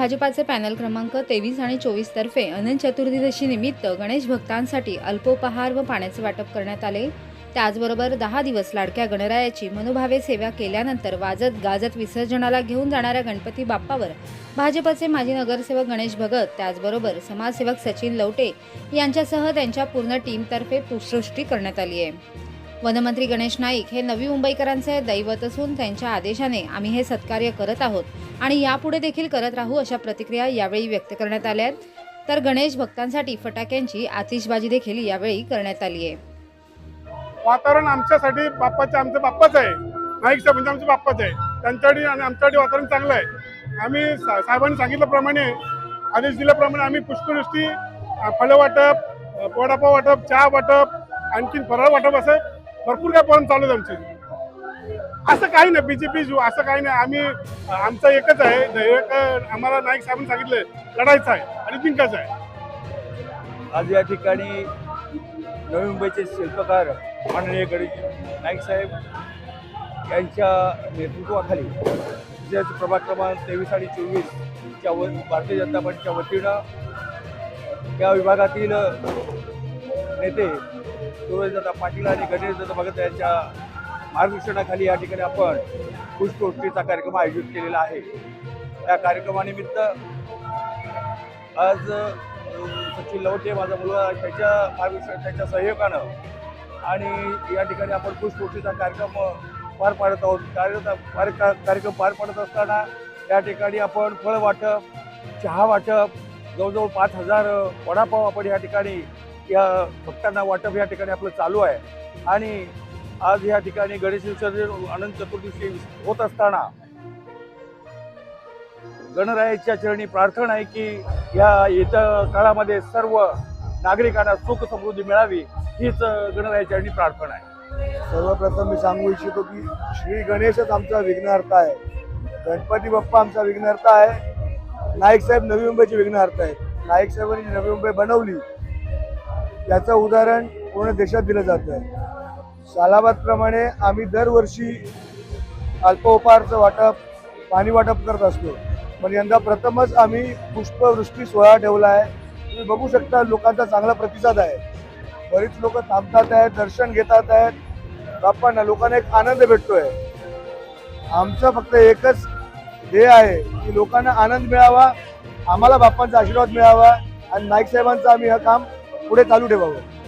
भाजपाचे पॅनल क्रमांक तेवीस आणि चोवीस तर्फे अनंत चतुर्दशी निमित्त गणेश भक्तांसाठी अल्पोपहार व पाण्याचे वाटप करण्यात आले. त्याचबरोबर दहा दिवस लाडक्या गणरायाची मनोभावे सेवा केल्यानंतर वाजत गाजत विसर्जनाला घेऊन जाणाऱ्या गणपती बाप्पावर भाजपचे माजी नगरसेवक गणेश भगत त्याचबरोबर समाजसेवक सचिन लवटे यांच्यासह त्यांच्या पूर्ण टीमतर्फे पुष्पवृष्टी करण्यात आली आहे. वनमंत्री गणेश नाईक हे नवी मुंबईकरांचे दैवत असून त्यांच्या आदेशाने आम्ही हे सत्कार्य करत आहोत. आणि यापुढे देखील करत राहू अशा प्रतिक्रिया यावेळी व्यक्त करण्यात आल्या आहेत. तर गणेश भक्तांसाठी फटाक्यांची आतिषबाजी देखील यावेळी करण्यात आली आहे. वातावरण आमच्यासाठी बाप्पाचं आमचं बाप्पाच आहे. नाईक साहेब म्हणजे आमचे बाप्पाच आहे. त्यांच्यासाठी आणि आमच्यासाठी वातावरण चांगलं आहे. आम्ही सा- साहेबांनी सांगितल्याप्रमाणे आदेश दिल्याप्रमाणे आम्ही पुष्पवृष्टी फळं वाटप वडापाव वाटप चहा वाटप आणखीन फराळ वाटप असं भरपूर काय प्रॉब्लेम चालू आहेत आमचे. असं काही नाही बीजेपी असं काही नाही. आम्ही आमचं एकच आहे ध्येय आम्हाला नाईक साहेबांनी सांगितलं लढायचं आहे आणि जिंकायचं आहे. आज या ठिकाणी नवी मुंबईचे शिल्पकार माननीय गणेश नाईक साहेब यांच्या नेतृत्वाखाली जिल्ह्याचे प्रभाग क्रमांक तेवीस आणि चोवीसच्या व भारतीय जनता पार्टीच्या वतीनं या विभागातील नेते सूरजदादा पाटील आणि गणेशदादा भगत यांच्या मार्गदर्शनाखाली या ठिकाणी आपण पुष्पवृष्टीचा कार्यक्रम आयोजित केलेला आहे. या कार्यक्रमानिमित्त आज सचिन लवटे माझा मुलगा त्याच्या मार्गदर्शन त्याच्या सहयोगानं आणि या ठिकाणी आपण पुष्पवृष्टीचा कार्यक्रम पार पाडत आहोत. कार्य- कार्यक्रम पार पाडत असताना या ठिकाणी आपण फळ वाटप चहा वाटप जवळजवळ पाच हजार वडापाव आपण या ठिकाणी या भक्तांना वाटप या ठिकाणी आपलं चालू आहे. आणि आज या ठिकाणी गणेश विसर्जन अनंत चतुर्दशी होत असताना गणरायाच्या चरणी प्रार्थना आहे की या येत्या काळामध्ये सर्व नागरिकांना सुख समृद्धी मिळावी हीच गणरायाच्या चरणी प्रार्थना आहे. सर्वप्रथम मी सांगू इच्छितो की श्री गणेशच आमचा विघ्नहर्ता आहे. गणपती बाप्पा आमचा विघ्नहर्ता आहे. नाईक साहेब नवी मुंबईचे विघ्नहर्ता आहेत. नाईक साहेबांनी नवी मुंबई बनवली. त्याचं उदाहरण पूर्ण देशात दिलं जातं आहे सालाबादप्रमाणे आम्ही दरवर्षी अल्पोपहारचं वाटप पाणी वाटप करत असतो. पण यंदा प्रथमच आम्ही पुष्पवृष्टी सोहळा ठेवला आहे. तुम्ही बघू शकता लोकांचा चांगला प्रतिसाद आहे. बरीच लोक थांबतात आहेत दर्शन घेतात आहेत. बाप्पांना लोकांना एक आनंद भेटतोय. आमचं फक्त एकच ध्येय आहे की लोकांना आनंद मिळावा आम्हाला बाप्पांचा आशीर्वाद मिळावा. आणि नाईक साहेबांचं आम्ही हे काम पुढे चालू ठेवावं.